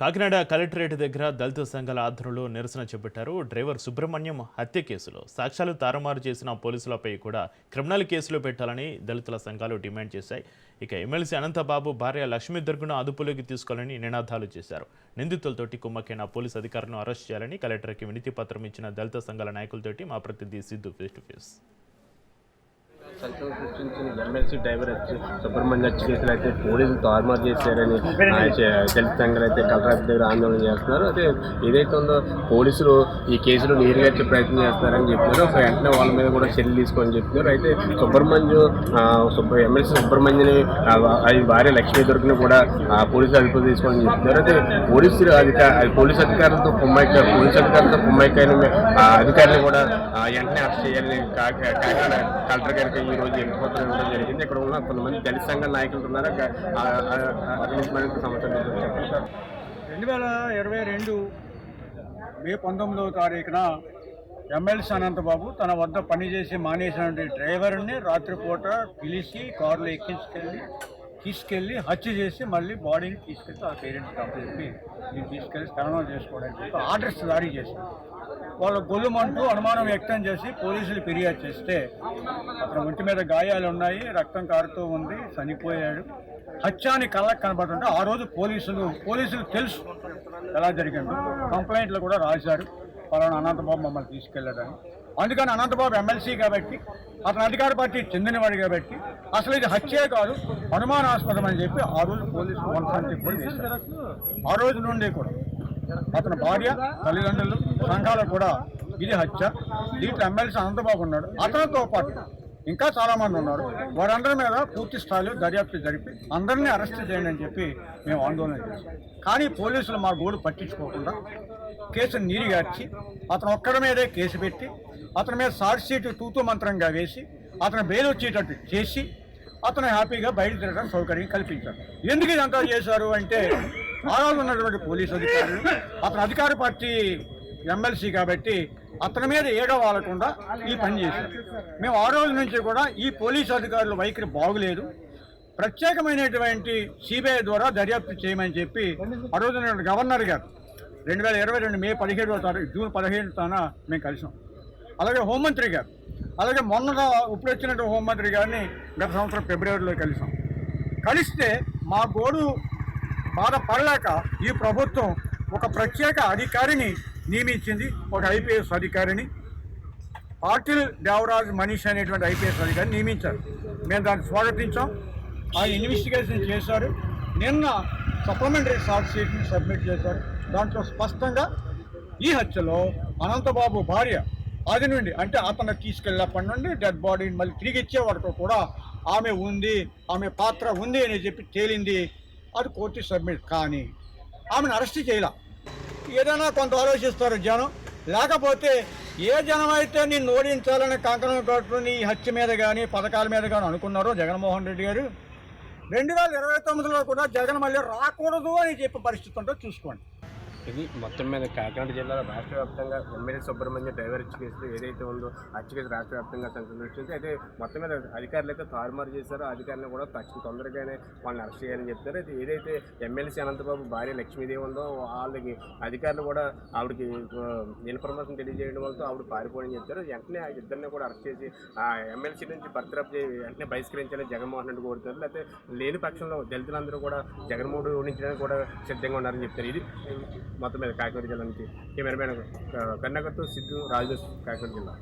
Kakinada collectorate దగ్గర దళిత సంఘాల ఆధ్వర్యంలో నిరసన చేపట్టారు. డ్రైవర్ సుబ్రహ్మణ్యం హత్య కేసులో సాక్ష్యాలు తారుమారు చేసిన పోలీసులపై కూడా క్రిమినల్ కేసులు పెట్టాలని దళితుల సంఘాలు డిమాండ్ చేశాయి. ఇక ఎమ్మెల్సీ అనంతబాబు భార్య లక్ష్మీ దుర్గను అదుపులోకి తీసుకోవాలని నినాదాలు చేశారు. నిందితులతోటి కుమ్మకైన పోలీసు అధికారులను అరెస్ట్ చేయాలని కలెక్టర్కి వినతి పత్రం ఇచ్చిన దళిత సంఘాల నాయకులతోటి మా ప్రతినిధి సిద్ధు ఫేస్ టు ఫేస్ సంచలనం సృష్టించిన ఎమ్మెల్సీ డ్రైవర్ వచ్చి సుబ్రహ్మణ్య హత్య కేసులు అయితే పోలీసులు తారుమారు చేశారని దళిత సంఘాలు అయితే కలెక్టర్ దగ్గర ఆందోళన చేస్తున్నారు. అయితే ఏదైతే ఉందో పోలీసులు ఈ కేసులో నీరుగార్చే ప్రయత్నం చేస్తారని చెప్తున్నారు వెంటనే వాళ్ళ మీద కూడా చర్యలు తీసుకోని చెప్తున్నారు అయితే సుబ్రహ్మణ్యం సుబ్బ ఎమ్మెల్సీ సుబ్రహ్మణ్యని అది భార్య లక్ష్మీ దుర్గని కూడా పోలీసులు అదుపు తీసుకోవాలని చెప్తున్నారు అయితే పోలీసులు అధికార పోలీసు అధికారులతో కుమ్మైక పోలీసు అధికారులతో కుమ్మైకైన ఆ, అధికారులు కూడా వెంటనే అరెస్ట్ చేయాలని కాకినాడ కలెక్టర్ గారికి ఈ రోజు ఎంపికపత్రం ఇవ్వడం జరిగింది. ఇక్కడ ఉన్న కొంతమంది దళిత సంఘ నాయకులు ఉన్నారు. ఆ- సంవత్సరం రెండు వేల ఇరవై రెండు మే పంతొమ్మిదవ తారీఖున ఎమ్మెల్సీ అనంతబాబు తన వద్ద పనిచేసి మానేసినటువంటి డ్రైవర్ని రాత్రిపూట పిలిచి కారులో ఎక్కించుకెళ్ళి తీసుకెళ్ళి హత్య చేసి మళ్ళీ బాడీని తీసుకెళ్తే ఆ పేరెంట్స్ చెప్పి నేను తీసుకెళ్ళి స్నానం చేసుకోవడానికి చెప్పి ఆర్డర్స్ జారీ చేశాను వాళ్ళ గొల్లుమంటూ అనుమానం వ్యక్తం చేసి పోలీసులు ఫిర్యాదు చేస్తే అతను ఒంటి మీద గాయాలు ఉన్నాయి రక్తం కారుతూ ఉంది చనిపోయాడు. హత్య అని కళ్ళకు కనబడుతుంటే ఆ రోజు పోలీసులు పోలీసులు తెలుసు ఎలా జరిగిందో. కంప్లైంట్లు కూడా రాశారు. పలానా అనంతబాబు మమ్మల్ని తీసుకెళ్ళాడని. అందుకని అనంతబాబు ఎమ్మెల్సీ కాబట్టి అతను అధికార పార్టీ చెందినవాడు కాబట్టి అసలు ఇది హత్యే కాదు అనుమానాస్పదం అని చెప్పి ఆ రోజు పోలీసులు వన్ ట్వంటీ చేశారు. ఆ రోజు నుండి కూడా అతని భార్య తల్లిదండ్రులు సంఘాలు కూడా ఇది హత్య. దీంట్లో ఎమ్మెల్సీ అనంతబాబు ఉన్నాడు. అతనితో పాటు ఇంకా చాలా మంది ఉన్నారు. వారందరి మీద పూర్తి స్థాయిలో దర్యాప్తు జరిపి అందరినీ అరెస్ట్ చేయండి అని చెప్పి మేము ఆందోళన చేశాం. కానీ పోలీసులు మా గోడు పట్టించుకోకుండా కేసును నీరుగార్చి అతను ఒక్కడి మీదే కేసు పెట్టి అతని మీద షార్ట్ షీట్ తూతూ మంత్రంగా వేసి అతను బెయిల్ వచ్చేటట్టు చేసి అతను హ్యాపీగా బయట తిరగడం సౌకర్యం కల్పించారు ఎందుకు ఇదంతా చేశారు అంటే ఆరాలు ఉన్నటువంటి పోలీసు అధికారులు అతను అధికార పార్టీ ఎమ్మెల్సీ కాబట్టి అతని మీద ఏడో వాళ్ళకుండా ఈ పని చేశారు. మేము ఆ రోజు నుంచి కూడా ఈ పోలీసు అధికారుల వైఖరి బాగులేదు. ప్రత్యేకమైనటువంటి సిబిఐ ద్వారా దర్యాప్తు చేయమని చెప్పి ఆ రోజు గవర్నర్ గారు రెండు వేల ఇరవై రెండు మే పదిహేడవ తారీఖు జూన్ పదిహేను తాన మేము కలిసాం. అలాగే హోంమంత్రి గారు. అలాగే మొన్న ఇప్పుడు వచ్చినట్టు హోంమంత్రి గారిని గత సంవత్సరం ఫిబ్రవరిలో కలిసాం. కలిస్తే మా గోడు బాధపడలేక ఈ ప్రభుత్వం ఒక ప్రత్యేక అధికారిని నియమించింది. ఒక ఐపీఎస్ అధికారిని. పాటిల్ దేవరాజ్ మనీష్ అనేటువంటి ఐపీఎస్ అధికారిని నియమించారు. మేము దాన్ని స్వాగతించాం. ఆయన ఇన్వెస్టిగేషన్ చేశారు. నిన్న సప్లిమెంటరీ షార్ట్ షీట్ని సబ్మిట్ చేశారు. దాంట్లో స్పష్టంగా ఈ హత్యలో అనంతబాబు భార్య అది నుండి అంటే అతను తీసుకెళ్ళినప్పటి నుండి డెడ్ బాడీని మళ్ళీ తిరిగి ఇచ్చే వరకు కూడా ఆమె ఉంది ఆమె పాత్ర ఉంది అని చెప్పి తేలింది. అది కోర్టు సబ్మిట్ కానీ ఆమెను అరెస్ట్ చేయాల. ఏదైనా కొంత ఆలోచిస్తారు జనం. లేకపోతే ఏ జనం అయితే నిన్ను ఓడించాలని కంకణం కట్టుని హత్య మీద కానీ పథకాల మీద కానీ అనుకున్నారో జగన్మోహన్ రెడ్డి గారు రెండు వేల ఇరవై తొమ్మిదిలో కూడా జగన్ మళ్ళీ రాకూడదు అని చెప్పే పరిస్థితి ఉంటే చూసుకోండి. ఇది మొత్తం మీద కాకినాడ జిల్లాలో రాష్ట్ర వ్యాప్తంగా ఎమ్మెల్యే సుబ్రహ్మణ్య డ్రైవర్ హత్య కేసులు ఏదైతే ఉందో హత్య కేసు రాష్ట్ర వ్యాప్తంగా సంచలనం అయితే మొత్తం మీద అధికారులు అయితే తారుమారు చేశారో. అధికారులు కూడా తక్షణ తొందరగానే వాళ్ళని అరెస్ట్ చేయాలని చెప్తారు. అయితే ఏదైతే ఎమ్మెల్సీ అనంతబాబు భార్య లక్ష్మీదేవి ఉందో వాళ్ళకి అధికారులు కూడా ఆవిడకి ఇన్ఫర్మేషన్ తెలియజేయడం వల్ల ఆవిడ పారిపోవడం చెప్తారు. వెంటనే ఆ ఇద్దరిని కూడా అరెస్ట్ చేసి ఆ ఎమ్మెల్సీ నుంచి బర్తరఫ్ చేసి వెంటనే బహిష్కరించాలని జగన్మోహన్ రెడ్డి కోరుతారు లేకపోతే లేని పక్షంలో దళితులందరూ కూడా జగన్మోహన్ ఓడించడానికి కూడా సిద్ధంగా ఉన్నారని చెప్తారు. ఇది మొత్తం మీద కాకినాడ జిల్లా నుంచి కెమెరామెన్ కన్నగర్తో సిద్ధు రాజు కాకినాడ జిల్లా